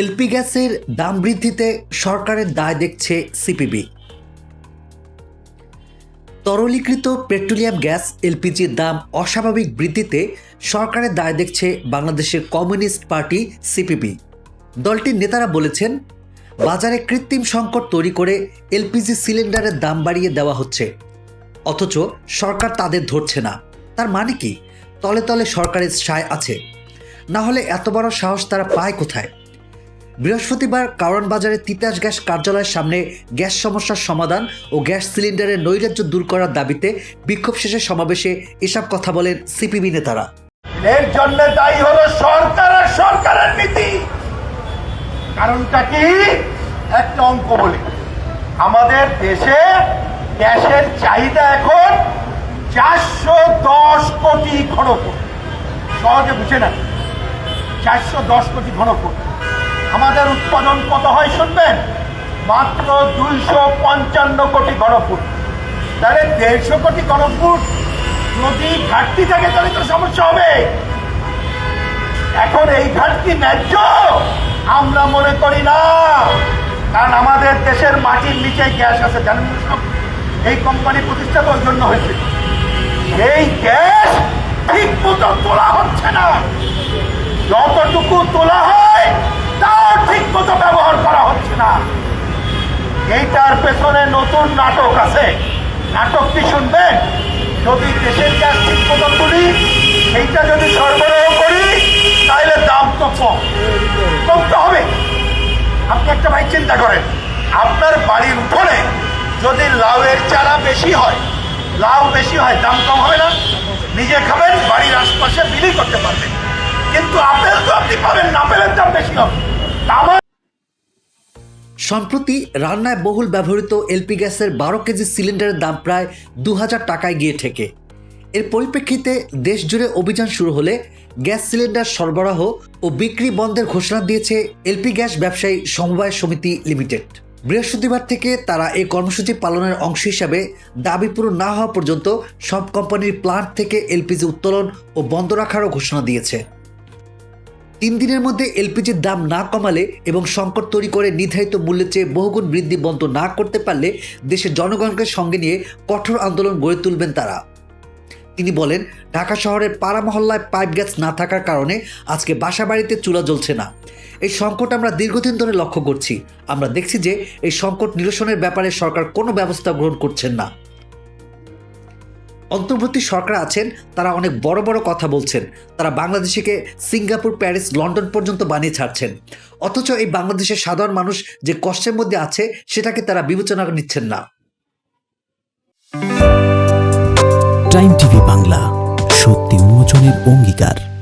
LP গ্যাসের দাম বৃদ্ধিতে সরকারের দায় দেখছে সিপিবি। তরলীকৃত পেট্রোলিয়াম গ্যাস এলপিজির দাম অস্বাভাবিক বৃদ্ধিতে সরকারের দায় দেখছে বাংলাদেশের কমিউনিস্ট পার্টি সিপিবি। দলটির নেতারা বলেছেন, বাজারে কৃত্রিম সংকট তৈরি করে এলপিজি সিলিন্ডারের দাম বাড়িয়ে দেওয়া হচ্ছে। অথচ সরকার তাদের ধরছে না। তার মানে কি? তলে তলে সরকারের সায় আছে। না হলে এত বড় সাহস তারা পায় কোথায়? বৃহস্পতিবার কারণ বাজারে তিতাস গ্যাস কার্যালয়ের সামনে গ্যাস সমস্যার সমাধান ও গ্যাস সিলিন্ডারের নৈরাজ্য দূর করার দাবিতে বিক্ষোভ শেষে সমাবেশে এসব কথা বলেন সিপিবি নেতারা। এর জন্য দায়ী হলো সরকার আর সরকারের নীতি। কারণটা কি? একটা অঙ্ক বলি। আমাদের দেশে গ্যাসের চাহিদা এখন চারশো দশ কোটি ঘনফুট। সহজে বুঝে না। চারশো দশ কোটি ঘনফুট। আমাদের উৎপাদন কত হয় শুনবেন? মাত্র দুইশো পঞ্চান্ন কোটি ঘনফুট। তাহলে দেড়শো কোটি ঘনফুট যদি ঘাটতি থাকে তাহলে তো সমস্যা হবে। এখন এই ঘাটতি ন্যায্য, আমরা মনে করি না। কারণ আমাদের দেশের মাটির নিচে গ্যাস আছে, জানেন সব? এই কোম্পানি প্রতিষ্ঠা ওই জন্য হয়েছে। এই গ্যাস ঠিক মতো তোলা হচ্ছে না। যতটুকু তোলা হয় এইটার পেছনে নতুন নাটক আছে। নাটকটি শুনবেন যদি দেশের গ্যাস ঠিক মতো তুলি সেইটা যদি সরবরাহ করি তাহলে দাম তো কম। কম তো হবে। আপনি একটা ভাই চিন্তা করেন, আপনার বাড়ির উঠোনে যদি লাউয়ের চারা বেশি হয়, লাউ বেশি হয়, দাম কম হবে না? নিজে খাবেন, বাড়ির আশপাশে বিলি করতে পারবেন। কিন্তু আপেল তো আপনি পাবেন না, আপেলের দাম বেশি হবে। সম্প্রতি রান্নায় বহুল ব্যবহৃত এলপি গ্যাসের বারো কেজি সিলিন্ডারের দাম প্রায় দু হাজার টাকায় গিয়ে ঠেকে। এর পরিপ্রেক্ষিতে দেশ জুড়ে অভিযান শুরু হলে গ্যাস সিলিন্ডার সরবরাহ ও বিক্রি বন্ধের ঘোষণা দিয়েছে এলপি গ্যাস ব্যবসায়ী সমবায় সমিতি লিমিটেড। বৃহস্পতিবার থেকে তারা এই কর্মসূচি পালনের অংশ হিসাবে দাবি পূরণ না হওয়া পর্যন্ত সব কোম্পানির প্লান্ট থেকে এলপিজি উত্তোলন ও বন্ধ রাখারও ঘোষণা দিয়েছে। তিন দিনের মধ্যে এলপিজির দাম না কমালে এবং সংকট তৈরি করে নির্ধারিত মূল্যের চেয়ে বহুগুণ বৃদ্ধি বন্ধ না করতে পারলে দেশের জনগণকে সঙ্গে নিয়ে কঠোর আন্দোলন গড়ে তুলবেন তারা। তিনি বলেন, ঢাকা শহরের পাড়া মহল্লায় পাইপ গ্যাস না থাকার কারণে আজকে বাসা বাড়িতে চুলা জ্বলছে না। এই সংকট আমরা দীর্ঘদিন ধরে লক্ষ্য করছি। আমরা দেখছি যে এই সংকট নিরসনের ব্যাপারে সরকার কোনো ব্যবস্থা গ্রহণ করছেন না। অন্তর্বর্তী সরকার আছেন, তারা অনেক বড় বড় কথা বলছেন। তারা বাংলাদেশকে সিঙ্গাপুর, প্যারিস, লন্ডন পর্যন্ত বানিয়ে ছাড়ছেন। অথচ এই বাংলাদেশের সাধারণ মানুষ যে কষ্টের মধ্যে আছে, সেটাকে তারা বিবেচনা নিচ্ছেন না। টাইম টিভি বাংলা সত্যি উন্মোচনের অঙ্গীকার